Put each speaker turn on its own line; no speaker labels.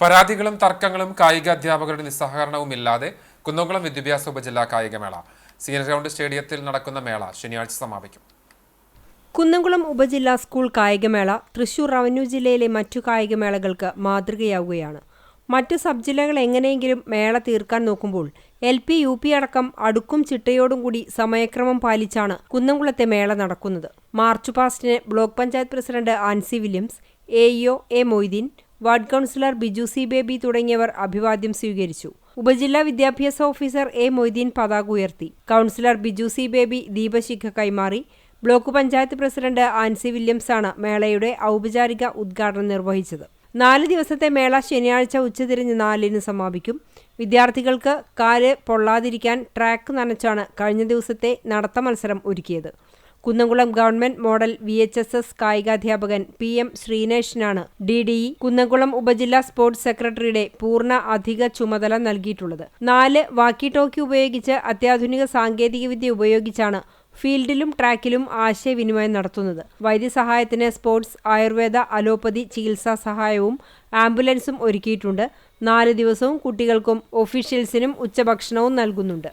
പരാതികളും തർക്കങ്ങളും കായിക അധ്യാപകരുടെ നിസ്സഹകരണവും ഇല്ലാതെ കുന്നംകുളം വിദ്യാഭ്യാസ ഉപജില്ലാ കായികമേള സീനിയർ ഗ്രൗണ്ട് സ്റ്റേഡിയത്തിൽ നടക്കുന്ന മേള ശനിയാഴ്ച സമാപിക്കും.
കുന്നംകുളം ഉപജില്ലാ സ്കൂൾ കായികമേള തൃശൂർ റവന്യൂ ജില്ലയിലെ മറ്റു കായികമേളകൾക്ക് മാതൃകയാവുകയാണ്. മറ്റു സബ് ജില്ലകൾ എങ്ങനെയെങ്കിലും മേള തീർക്കാൻ നോക്കുമ്പോൾ എൽ പി യു പി അടക്കം അടുക്കും ചിട്ടയോടും കൂടി സമയക്രമം പാലിച്ചാണ് കുന്നംകുളത്തെ മേള നടക്കുന്നത്. March പാസ്റ്റിന് block panchayat president Ancy Williams A A Moideen ward councillor Biju C Baby തുടങ്ങിയവർ അഭിവാദ്യം സ്വീകരിച്ചു. ഉപജില്ലാ വിദ്യാഭ്യാസ ഓഫീസർ എ മൊയ്തീൻ പതാക ഉയർത്തി. കൗൺസിലർ ബിജു സി ബേബി ദീപശിഖ കൈമാറി. ബ്ലോക്ക് പഞ്ചായത്ത് പ്രസിഡന്റ് ആൻസി വില്യംസാണ് മേളയുടെ ഔപചാരിക ഉദ്ഘാടനം നിർവഹിച്ചത്. നാല് ദിവസത്തെ മേള ശനിയാഴ്ച ഉച്ചതിരിഞ്ഞ് നാലിന് സമാപിക്കും. വിദ്യാർത്ഥികൾക്ക് കാൽ പൊള്ളാതിരിക്കാൻ ട്രാക്ക് നനച്ചാണ് കഴിഞ്ഞ ദിവസത്തെ നടത്ത മത്സരം ഒരുക്കിയത്. Kunnamkulam government model V H S S കായികാധ്യാപകൻ P M ശ്രീനേഷിനാണ് ഡി ഡി ഇ കുന്നംകുളം ഉപജില്ലാ സ്പോർട്സ് സെക്രട്ടറിയുടെ പൂർണ അധിക ചുമതല നൽകിയിട്ടുള്ളത്. നാല് വാക്കി ടോക്കി ഉപയോഗിച്ച് അത്യാധുനിക സാങ്കേതികവിദ്യ ഉപയോഗിച്ചാണ് ഫീൽഡിലും ട്രാക്കിലും ആശയവിനിമയം നടത്തുന്നത്. വൈദ്യസഹായത്തിന് സ്പോർട്സ് ആയുർവേദ അലോപ്പതി ചികിത്സാ സഹായവും ആംബുലൻസും ഒരുക്കിയിട്ടുണ്ട്. നാല് ദിവസവും കുട്ടികൾക്കും ഒഫീഷ്യൽസിനും ഉച്ചഭക്ഷണവും നൽകുന്നുണ്ട്.